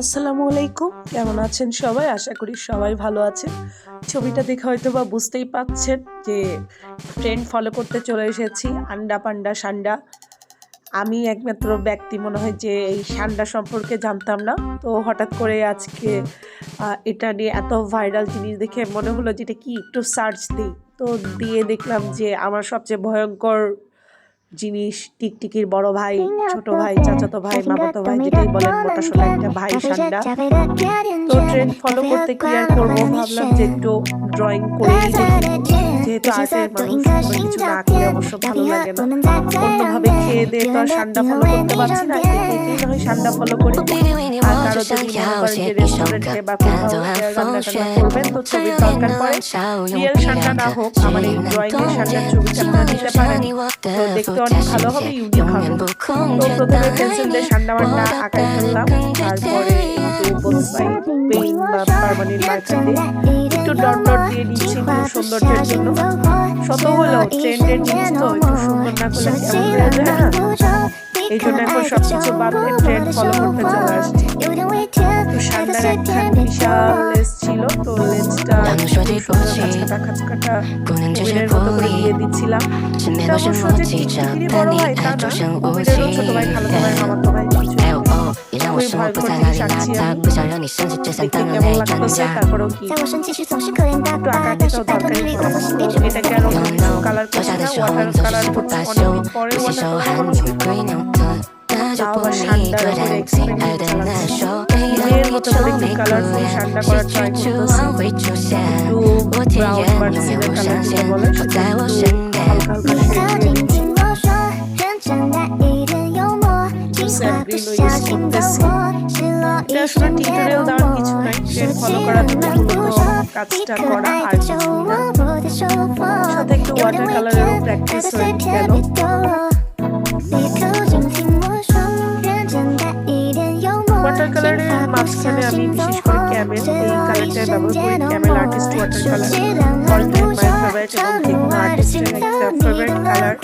আসসালামু আলাইকুম। কেমন আছেন সবাই? আশা করি সবাই ভালো আছেন। ছবিটা দেখে হয়তো বা বুঝতেই পাচ্ছেন যে ট্রেন্ড ফলো করতে চলে এসেছি, আন্ডা পান্ডা সান্ডা। আমি একমাত্র ব্যক্তি মনে হয় যে এই সান্ডা সম্পর্কে জানতাম না। তো হঠাৎ করে আজকে এটা নিয়ে এত ভাইরাল জিনিস দেখে মনে হলো যেটা কি একটু সার্চ দিই। তো দিয়ে দেখলাম যে আমার সবচেয়ে ভয়ঙ্কর জিনিস টিকটিকির বড় ভাই ছোট ভাই চাচাতো ভাই মামাতো ভাই যেটাই বলেন মোটা সোনা একটা ভাই সান্ডা। তো ট্রেন্ড ফলো করতে কি আর করব ভাবলাম যে একটু ড্রয়িং করে। যেহেতু আর্টের মানুষ কোনো কিছু না আঁকলে অবশ্য ভালো লাগে না। অন্যভাবে খেয়ে দিয়ে তো আর সান্ডা ফলো করতে পারছি না। এটাই না হয় সান্ডা ফলো করি আর কারও যদি মনে করেন যে রেস্টুরেন্টে বা কোথাও রান্না টান্না করবেন তো ছবির দরকার পড়ে। রিয়েল সান্ডা না হোক আমার এই ড্রয়িং সান্ডার ছবিটা আপনারা নিতে পারেন। তো দেখতে অনেক ভালো হবে ইউনিক হবে। তো প্রথমে পেন্সিল দিয়ে সান্ডা মান্ডা আঁকাই ফেললাম তারপরে একটু বোথ সাইড পেইন বা পার্মানেন্ট মার্কার দিয়ে একটু ডট ডট দিয়ে দিচ্ছি একটু সৌন্দর্যের জন্য। শত হলো ট্রেন্ডের জিনিস তো একটু সুন্দর না করলে কেমন হয়ে যায়? না এই জন্য এখন সবকিছু বাদ দিয়ে ট্রেন্ড ফলো করতে চলে আসছি। তো সান্ডার একখান বিশাল লেস ছিল তো লেসটা দিচ্ছিলাম। 是我不太爱的大不想让你生气只想当个陪伴家。在我生气时总是可怜巴巴但是拜托你礼物心底只会送 No no，掉的时候总是不罢休，不想伤害你会嘴硬偷爱不爱的那首我甜言永远上在我身边在我身边你靠近听我说认真 এগুলো ইউজ করতেছি। এটা আসলে টিউটোরিয়াল দেওয়ার কিছু নাই ট্রেন ফলো করা কাজটা করা আর কিছু না। সাথে একটু ওয়াটার কালারেরও প্র্যাকটিস হয়ে গেল। ওয়াটার কালারের মাঝখানে আমি বিশেষ করে ক্যামেল এই কালারটা ব্যবহার করি। Camel artist water colour all time my favourite এবং দেখুন আর্টিস্টের একটা favourite colour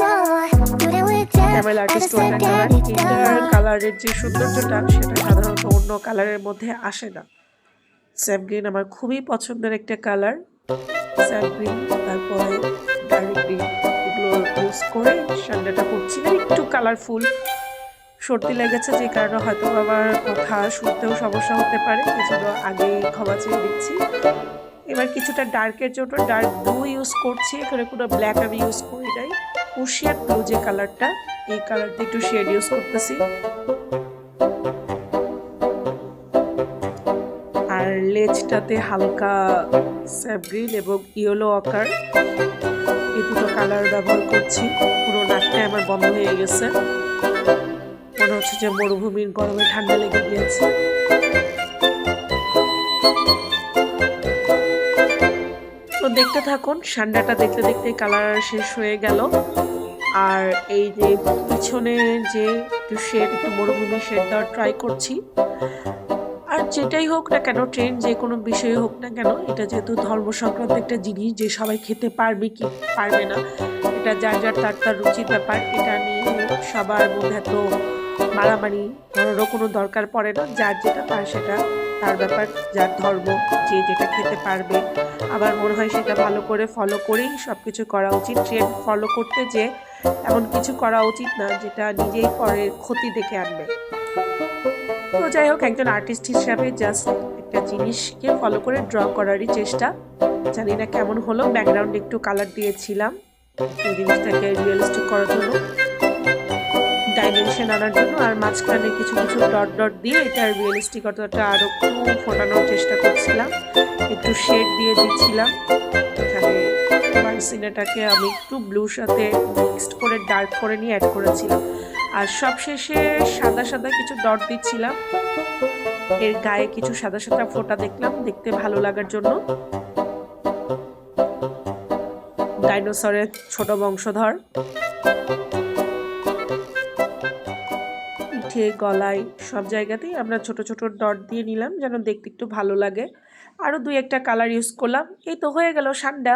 Camel artist water colour তিনটার কালারের যে সৌন্দর্যটা সেটা সাধারণত অন্য কালারের মধ্যে আসে না। স্যাম গ্রিন আমার খুবই পছন্দের একটা কালার স্যাম গ্রিন তারপরে ডার্ক গ্রিন এগুলো ইউজ করে সানডেটা না একটু কালারফুল সর্দি লেগেছে যে কারণে হয়তো আমার কথা শুনতেও সমস্যা হতে পারে সেই জন্য আগে ক্ষমা চেয়ে দিচ্ছি এবার কিছুটা ডার্কের জন্য ডার্ক ব্লু ইউজ করছি এখানে কোনো ব্ল্যাক আমি ইউজ করি নাই। কুশিয়ার ব্লু যে কালারটা এই কালারটা একটু শেড ইউজ করতেছি। আর লেজটাতে হালকা স্যাপ গ্রিন এবং ইয়েলো আকার। এই দুটো কালার ব্যবহার করছি। পুরো নাকটা আমার বন্ধ হয়ে গেছে। মনে হচ্ছে যে মরুভূমির গরমে ঠান্ডা লেগে গিয়েছে। তো দেখতে থাকুন, সান্ডাটা দেখতে দেখতে কালার শেষ হয়ে গেল। আর এই যে পিছনে যে একটু শেড একটু মরুভূমি শেড দেওয়ার ট্রাই করছি। আর যেটাই হোক না কেন ট্রেন যে কোনো বিষয়ে হোক না কেন, এটা যেহেতু ধর্ম সংক্রান্ত একটা জিনিস যে সবাই খেতে পারবে কি পারবে না, এটা যার যার তার তার রুচির ব্যাপার, এটা নিয়ে সবার মধ্যে এত মারামারি করারও কোনো দরকার পড়ে না, যার যেটা তার সেটা তার ব্যাপার, যার ধর্ম, যে যেটা খেতে পারবে। আবার মনে হয় সেটা ভালো করে ফলো করেই সব কিছু করা উচিত। ট্রেন্ড ফলো করতে যে এমন কিছু করা উচিত না, যেটা নিজেই পরে ক্ষতি দেখে আনবে। তো যাই হোক, একজন আর্টিস্ট হিসাবে জাস্ট একটা জিনিসকে ফলো করে ড্র করারই চেষ্টা। জানি না কেমন হলো ব্যাকগ্রাউন্ডে একটু কালার দিয়েছিলাম। জিনিসটাকে রিয়েলিস্টিক করার জন্য। ডাইমেনশন আনার জন্য, আর মাঝখানে কিছু কিছু ডট ডট দিয়ে এটার রিয়েলিস্টিকতাটা আরও একটু ফোটানোর চেষ্টা করছিলাম, একটু শেড দিয়ে দিচ্ছিলাম। এখানে সিনেটাকে আমি একটু ব্লুর সাথে মিক্সড করে ডার্ক করে নিয়ে অ্যাড করেছিলাম। আর সবশেষে সাদা সাদা কিছু ডট দিচ্ছিলাম। এর গায়ে কিছু সাদা সাদা ফোটা দেখলাম, দেখতে ভালো লাগার জন্য। ডাইনোসরের ছোট বংশধর। পিঠে গলায় সব জায়গাতেই আমরা ছোট ছোট ডট দিয়ে নিলাম যেন দেখতে একটু ভালো লাগে। আরও দুই একটা কালার ইউজ করলাম। এই তো হয়ে গেল সান্ডা।